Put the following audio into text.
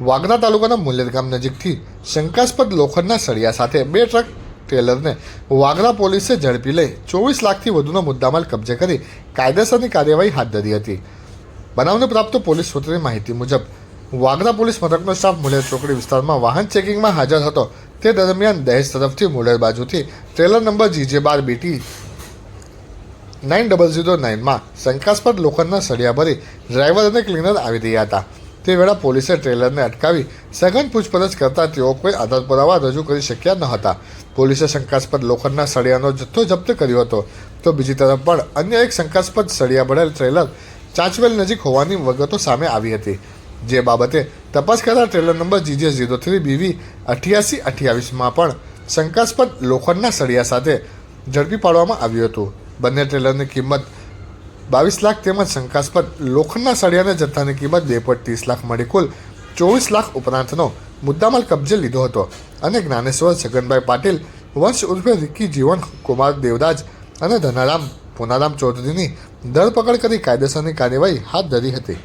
વાગરા તાલુકાના મુલેર ગામ નજીકથી શંકાસ્પદ લોખંડના સળિયા સાથે બે ટ્રક ટ્રેલરને વાગરા પોલીસે ઝડપી લઈ ચોવીસ લાખથી વધુનો મુદ્દામાલ કબજે કરી કાયદેસરની કાર્યવાહી હાથ ધરી હતી. બનાવને પ્રાપ્ત પોલીસ સૂત્રની માહિતી મુજબ વાગરા પોલીસ મથકનો સ્ટાફ મુલેર ચોકડી વિસ્તારમાં વાહન ચેકિંગમાં હાજર હતો. તે દરમિયાન દહેજ તરફથી મુલેર બાજુથી ટ્રેલર નંબર જીજે બાર બીટી નાઇન ડબલ ઝીરો નાઇનમાં શંકાસ્પદ લોખંડના સળિયા ભરી ડ્રાઈવર અને ક્લીનર આવી રહ્યા હતા. તે વેળા પોલીસે ટ્રેલરને અટકાવી સઘન પૂછપરછ કરતા તેઓ કોઈ આધાર પુરાવા રજૂ કરી શક્યા ન હતા. પોલીસે શંકાસ્પદ લોખંડના સળિયાનો જથ્થો જપ્ત કર્યો હતો. તો બીજી તરફ પણ અન્ય એક શંકાસ્પદ સળિયા ભરેલ ટ્રેલર ચાંચવેલ નજીક હોવાની વિગતો સામે આવી હતી. જે બાબતે તપાસ કરતા trailer number GJ zero three BV અઠ્યાસી અઠ્યાવીસમાં પણ શંકાસ્પદ લોખંડના સળિયા સાથે ઝડપી પાડવામાં આવ્યું હતું. બંને ટ્રેલરની કિંમત બાવીસ લાખ તેમજ શંકાસ્પદ લોખંડના સળિયાના જથ્થાની કિંમત બે પોઈન્ટ ત્રીસ લાખ મળી કુલ ચોવીસ લાખ ઉપરાંતનો મુદ્દામાલ કબજે લીધો હતો અને જ્ઞાનેશ્વર છગનભાઈ પાટીલ, વંશ ઉર્ફે રિક્કી જીવન કુમાર દેવરાજ અને ધનારામ પુનારામ ચૌધરીની ધરપકડ કરી કાયદેસરની કાર્યવાહી હાથ ધરી હતી.